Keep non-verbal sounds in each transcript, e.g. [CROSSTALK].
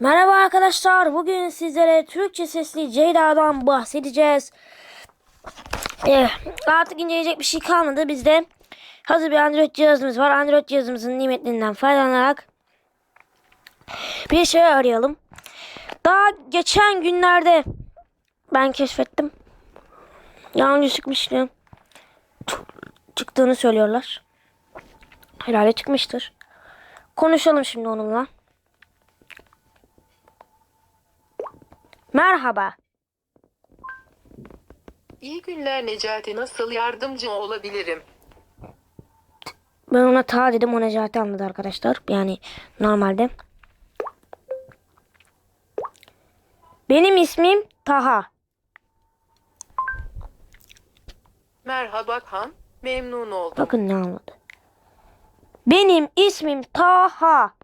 Merhaba arkadaşlar. Bugün sizlere Türkçe sesli Ceyda'dan bahsedeceğiz. Eh, artık inceleyecek bir şey kalmadı. Bizde hazır bir Android cihazımız var. Android cihazımızın nimetlerinden faydalanarak bir şey arayalım. Daha geçen günlerde ben keşfettim. Yalnız çıkmıştı. Çıktığını söylüyorlar. Herhalde çıkmıştır. Konuşalım şimdi onunla. Merhaba. İyi günler Necati. Nasıl yardımcı olabilirim? Ben ona ta dedim o Necati anladı arkadaşlar. Yani normalde. Benim ismim Taha. Merhaba Han. Memnun oldum. Bakın ne anladı. Benim ismim Taha.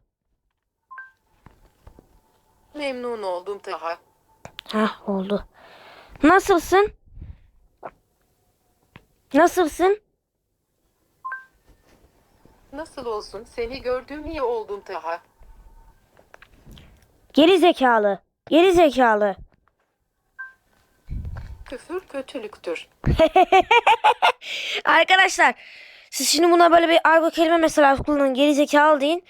Memnun oldum Taha. Heh oldu. Nasılsın? Nasılsın? Nasıl olsun? Seni gördüğüm iyi oldum Taha. Geri zekalı. Geri zekalı. Küfür kötülüktür. [LAUGHS] Arkadaşlar siz şimdi buna böyle bir argo kelime mesela kullanın geri zekalı deyin.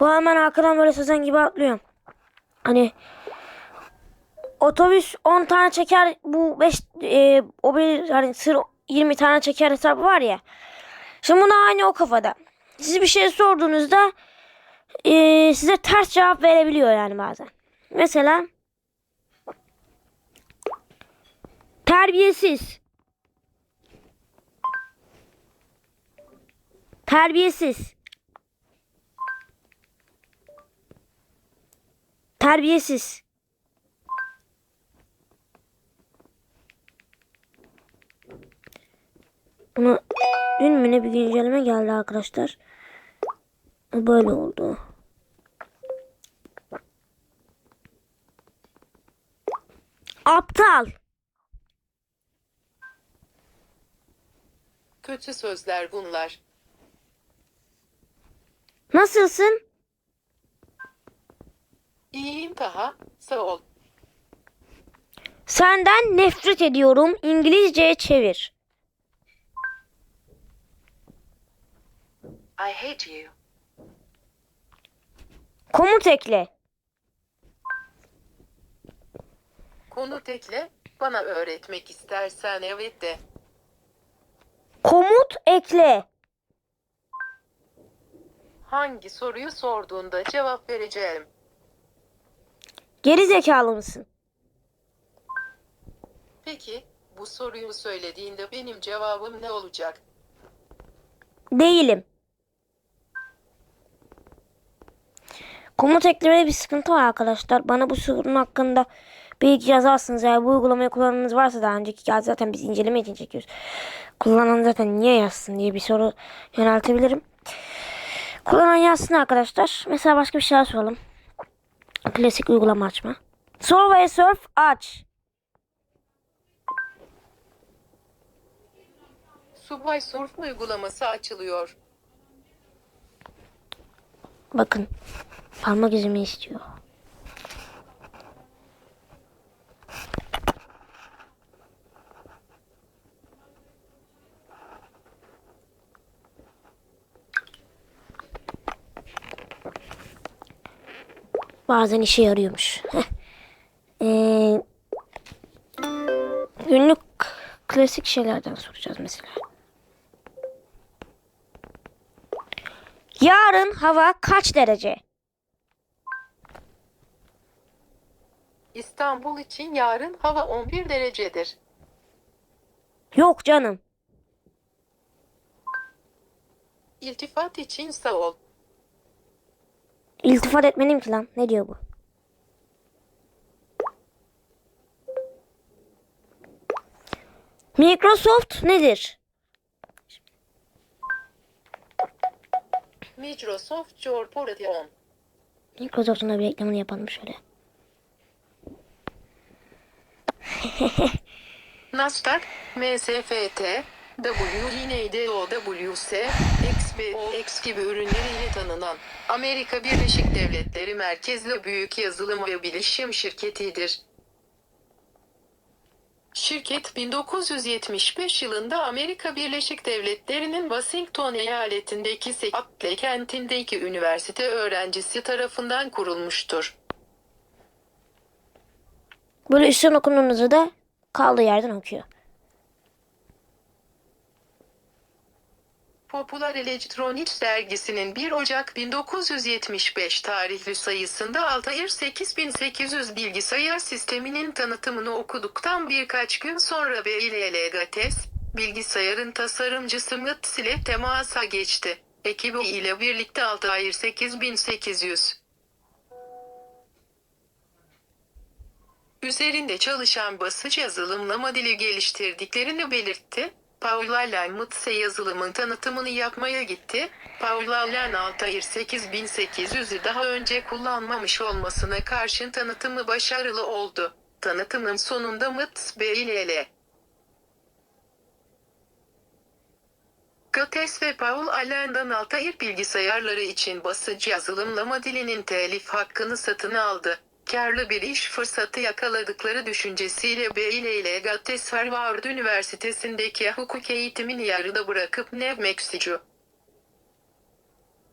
Bu hemen arkadan böyle sözen gibi atlıyor. Hani otobüs 10 tane çeker bu 5 e, o bir hani sır 20 tane çeker hesabı var ya. Şimdi buna aynı o kafada. Siz bir şey sorduğunuzda e, size ters cevap verebiliyor yani bazen. Mesela terbiyesiz. Terbiyesiz. Terbiyesiz. Bunu dün mü ne bir güncelleme geldi arkadaşlar. Böyle oldu. Aptal. Kötü sözler bunlar. Nasılsın? İyiyim Taha. Sağ ol. Senden nefret ediyorum. İngilizceye çevir. I hate you. Komut ekle. Konu tekle. Bana öğretmek istersen evet de. Komut ekle. Hangi soruyu sorduğunda cevap vereceğim. Geri zekalı mısın? Peki, bu soruyu söylediğinde benim cevabım ne olacak? Değilim. Komut eklemede bir sıkıntı var arkadaşlar. Bana bu sorunun hakkında bilgi yazarsınız. Eğer bu uygulamayı kullananınız varsa daha önceki ya zaten biz inceleme için çekiyoruz. Kullanan zaten niye yazsın diye bir soru yöneltebilirim. Kullanan yazsın arkadaşlar. Mesela başka bir şeyler soralım. Klasik uygulama açma. Survey Surf aç. Subway Surf uygulaması açılıyor. Bakın. Parmak izimi istiyor. Bazen işe yarıyormuş. Heh. Ee, günlük klasik şeylerden soracağız mesela. Yarın hava kaç derece? İstanbul için yarın hava 11 derecedir. Yok canım. İltifat için sağ ol. İltifat etmeliyim ki lan. Ne diyor bu? Microsoft nedir? Microsoft Corporation. Microsoft'un da bir reklamını yapalım şöyle. [LAUGHS] Nasdaq, MSFT, W yine IDOWS, X ve OX gibi ürünleriyle tanınan Amerika Birleşik Devletleri merkezli büyük yazılım ve bilişim şirketidir. Şirket 1975 yılında Amerika Birleşik Devletleri'nin Washington eyaletindeki Seattle kentindeki üniversite öğrencisi tarafından kurulmuştur. Böyle üstten okuduğunuzda da kaldığı yerden okuyor. Popular Electronics dergisinin 1 Ocak 1975 tarihli sayısında Altair 8800 bilgisayar sisteminin tanıtımını okuduktan birkaç gün sonra BILL Gates, bilgisayarın tasarımcısı Mıts ile temasa geçti. Ekibi ile birlikte Altair 8800 üzerinde çalışan basıcı yazılımlama dili geliştirdiklerini belirtti. Paul Allen Mutse yazılımın tanıtımını yapmaya gitti. Paul Allen Altair 8800'ü daha önce kullanmamış olmasına karşın tanıtımı başarılı oldu. Tanıtımın sonunda Mıts BILL Gates ve Paul Allen'dan Altair bilgisayarları için basıcı yazılımlama dilinin telif hakkını satın aldı. Karlı bir iş fırsatı yakaladıkları düşüncesiyle BIL ile Gates Harvard Üniversitesi'ndeki hukuk eğitimini yarıda bırakıp New Mexico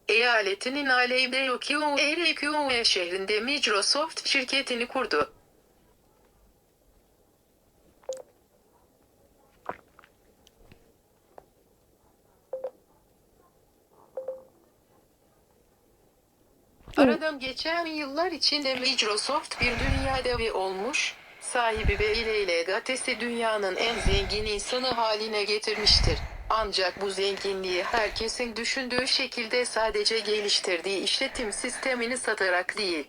eyaletinin Aleyde QRQE şehrinde Microsoft şirketini kurdu. Aradan geçen yıllar içinde Microsoft bir dünya devi olmuş, sahibi ve ile Gates'i dünyanın en zengin insanı haline getirmiştir. Ancak bu zenginliği herkesin düşündüğü şekilde sadece geliştirdiği işletim sistemini satarak değil.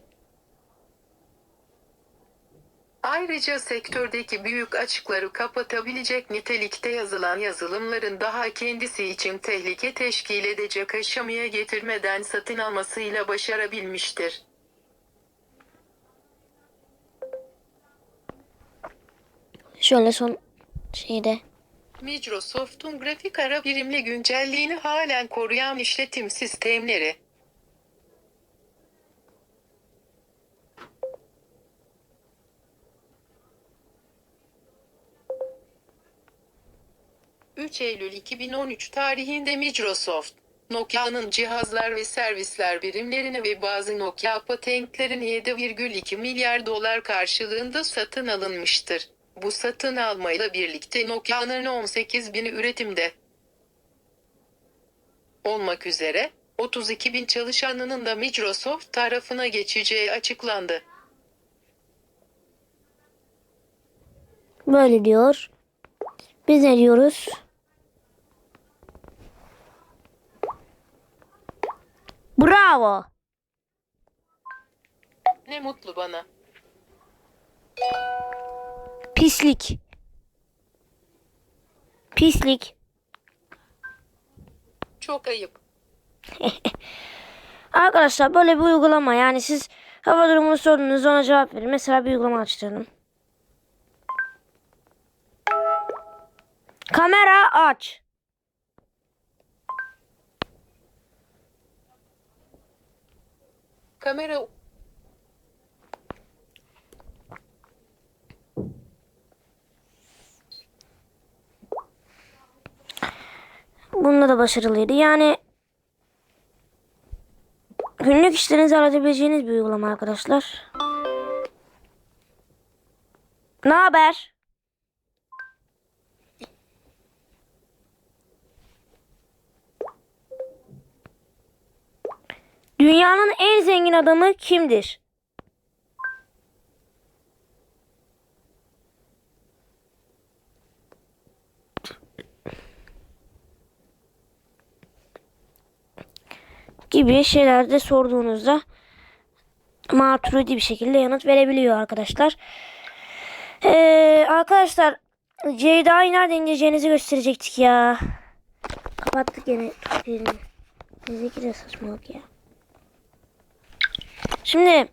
Ayrıca sektördeki büyük açıkları kapatabilecek nitelikte yazılan yazılımların daha kendisi için tehlike teşkil edecek aşamaya getirmeden satın almasıyla başarabilmiştir. Şöyle son şeyde. Microsoft'un grafik ara birimli güncelliğini halen koruyan işletim sistemleri. ...3 Eylül 2013 tarihinde Microsoft, Nokia'nın cihazlar ve servisler birimlerini ve bazı Nokia patentlerini 7,2 milyar dolar karşılığında satın alınmıştır. Bu satın almayla birlikte Nokia'nın 18 bin üretimde olmak üzere 32 bin çalışanının da Microsoft tarafına geçeceği açıklandı. Böyle diyor. Biz ne diyoruz? Bravo. Ne mutlu bana. Pislik. Pislik. Çok ayıp. [LAUGHS] Arkadaşlar böyle bir uygulama yani siz hava durumunu sordunuz ona cevap verin. Mesela bir uygulama açtırdım. Kamera aç. Kamera Bunda da başarılıydı. Yani günlük işlerinizi halledebileceğiniz bir uygulama arkadaşlar. Ne haber? Dünyanın en zengin adamı kimdir? gibi şeylerde sorduğunuzda maturidi bir şekilde yanıt verebiliyor arkadaşlar. Ee, arkadaşlar Ceyda'yı nerede indireceğinizi gösterecektik ya. Kapattık yine. Bizdeki de saçmalık ya. Şimdi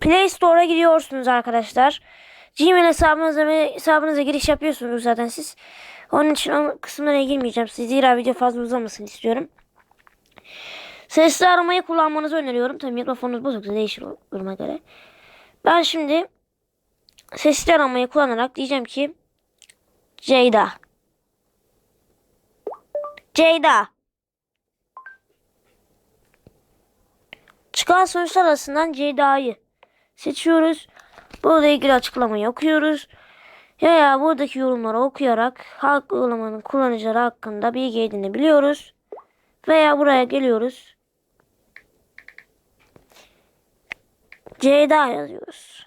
Play Store'a gidiyorsunuz arkadaşlar. Gmail hesabınıza hesabınıza giriş yapıyorsunuz zaten siz. Onun için o kısımlara girmeyeceğim. Siz zira video fazla uzamasın istiyorum. Sesli aramayı kullanmanızı öneriyorum. Tabii mikrofonunuz bozuksa değişir duruma göre. Ben şimdi sesli aramayı kullanarak diyeceğim ki Ceyda. Ceyda. Çıkan sonuçlar arasından Ceyda'yı seçiyoruz. Burada ilgili açıklamayı okuyoruz. Ya ya buradaki yorumları okuyarak halk uygulamanın kullanıcıları hakkında bilgi edinebiliyoruz. Veya buraya geliyoruz. Ceyda yazıyoruz.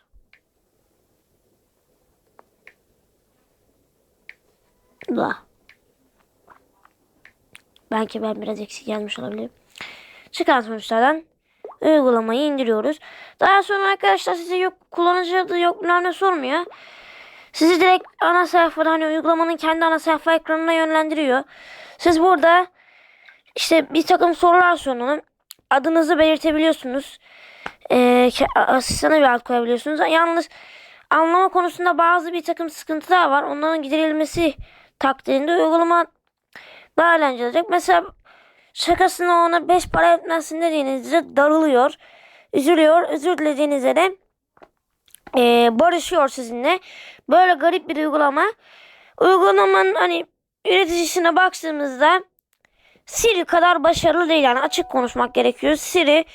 Da. Belki ben biraz eksik gelmiş olabilirim. Çıkan sonuçlardan uygulamayı indiriyoruz. Daha sonra arkadaşlar size yok kullanıcı adı yok ne sormuyor. Sizi direkt ana sayfada hani uygulamanın kendi ana sayfa ekranına yönlendiriyor. Siz burada işte bir takım sorular sorun. Adınızı belirtebiliyorsunuz. Ee, asistana bir ad koyabiliyorsunuz. Yalnız anlama konusunda bazı bir takım sıkıntılar var. Onların giderilmesi takdirinde uygulama daha eğlenceli olacak. Mesela şakasına ona 5 para etmezsin dediğinizde darılıyor. Üzülüyor. Özür dilediğinizde de e, barışıyor sizinle. Böyle garip bir uygulama. Uygulamanın hani üreticisine baktığımızda Siri kadar başarılı değil yani açık konuşmak gerekiyor. Siri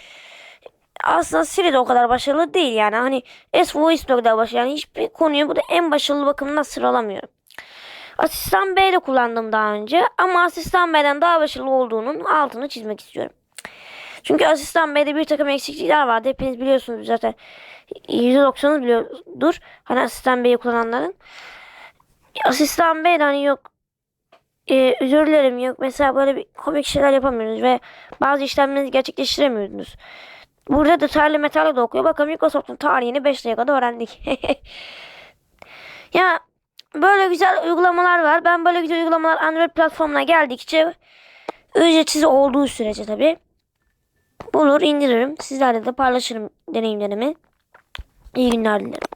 aslında Siri de o kadar başarılı değil yani hani S-Voice de o kadar başarılı. Yani hiçbir konuyu bu da en başarılı bakımından sıralamıyorum. Asistan B de kullandım daha önce ama Asistan B'den daha başarılı olduğunun altını çizmek istiyorum. Çünkü Asistan B'de bir takım eksiklikler vardı. Hepiniz biliyorsunuz zaten. %90'ınız biliyordur. Hani Asistan B'yi kullananların. Asistan B'de hani yok e, özür dilerim yok mesela böyle bir komik şeyler yapamıyorsunuz ve bazı işlemlerinizi gerçekleştiremiyorsunuz. Burada detaylı metalle de okuyor. Bakın Microsoft'un tarihini 5 dakikada öğrendik. [LAUGHS] ya böyle güzel uygulamalar var. Ben böyle güzel uygulamalar Android platformuna geldikçe ücretsiz olduğu sürece tabi bulur indiririm. Sizlerle de paylaşırım deneyimlerimi. İyi günler dilerim.